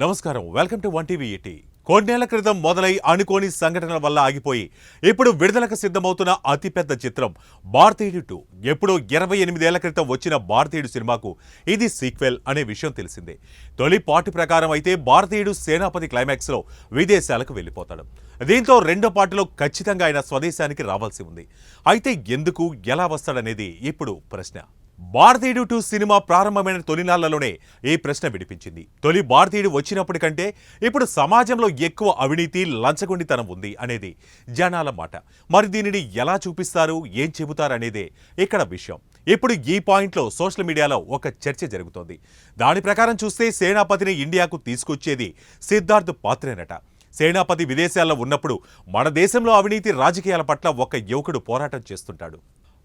నమస్కారం. Welcome to one TV eighty కొన్నేళ్ళ క్రితం మొదలై అనుకోని సంఘటనల వల్ల ఆగిపోయి ఇప్పుడు విడుదలకు సిద్ధమవుతున్న అతిపెద్ద చిత్రం భారతీయుడు టూ. ఎప్పుడో ఇరవై ఎనిమిదేళ్ళ క్రితం వచ్చిన భారతీయుడు సినిమాకు ఇది సీక్వెల్ అనే విషయం తెలిసిందే. తొలి పార్టీ ప్రకారం అయితే భారతీయుడు సేనాపతి క్లైమాక్స్లో విదేశాలకు వెళ్ళిపోతాడు. దీంతో రెండో పార్టీలో ఖచ్చితంగా ఆయన స్వదేశానికి రావాల్సి ఉంది. అయితే ఎందుకు ఎలా వస్తాడనేది ఇప్పుడు ప్రశ్న. భారతీయుడు టూ సినిమా ప్రారంభమైన తొలినాళ్ళలోనే ఈ ప్రశ్న విడిపించింది తొలి భారతీయుడు వచ్చినప్పటికంటే ఇప్పుడు సమాజంలో ఎక్కువ అవినీతి లంచగొండితనం ఉంది అనేది జనాల మాట. మరి దీనిని ఎలా చూపిస్తారు? ఏం చెబుతారు అనేదే ఇక్కడ విషయం. ఇప్పుడు ఈ పాయింట్లో సోషల్ మీడియాలో ఒక చర్చ జరుగుతోంది. దాని ప్రకారం చూస్తే సేనాపతిని ఇండియాకు తీసుకొచ్చేది సిద్ధార్థ్ పాత్రేనట. సేనాపతి విదేశాల్లో ఉన్నప్పుడు మన దేశంలో అవినీతి రాజకీయాల పట్ల ఒక యువకుడు పోరాటం చేస్తుంటాడు.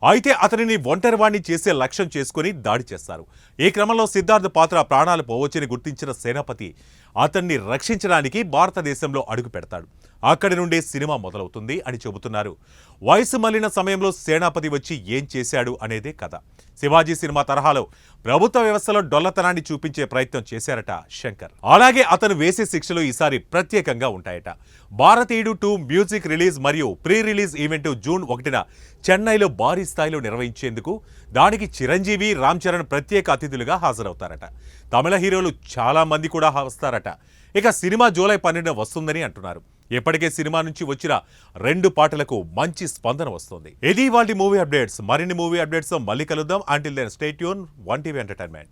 అయితే అతనిని ఒంటరివాణ్ణి చేసే లక్ష్యం చేసుకుని దాడి చేస్తారు. ఈ క్రమంలో సిద్ధార్థ్ పాత్ర ప్రాణాలు పోవచ్చని గుర్తించిన సేనాపతి అతన్ని రక్షించడానికి భారతదేశంలో అడుగు పెడతాడు. అక్కడి నుండే సినిమా మొదలవుతుంది అని చెబుతున్నారు. వయసు మళ్ళిన సమయంలో సేనాపతి వచ్చి ఏం చేశాడు అనేదే కథ. శివాజీ సినిమా తరహాలో ప్రభుత్వ వ్యవస్థలో డొల్లతనాన్ని చూపించే ప్రయత్నం చేశారట శంకర్. అలాగే అతను వేసే శిక్షలు ఈసారి ప్రత్యేకంగా ఉంటాయట. భారతీయుడు టూ మ్యూజిక్ రిలీజ్ మరియు ప్రీ రిలీజ్ ఈవెంట్ జూన్ ఒకటిన చెన్నైలో భారీ స్థాయిలో నిర్వహించేందుకు దానికి చిరంజీవి రామ్ చరణ్ ప్రత్యేక అతిథులుగా హాజరవుతారట. తమిళ హీరోలు చాలా మంది కూడా వస్తారట. ఇక సినిమా జూలై పన్నెండున వస్తుందని అంటున్నారు. ఇప్పటికే సినిమా నుంచి వచ్చిన రెండు పాటలకు మంచి స్పందన వస్తుంది. ఇది వాళ్ళ మూవీ అప్డేట్స్. మరిన్ని మూవీ అప్డేట్స్ మళ్ళీ కలుద్దాం. అంటిల్ దెన్ స్టేట్ యూన్ వన్ టీవీ ఎంటర్టైన్మెంట్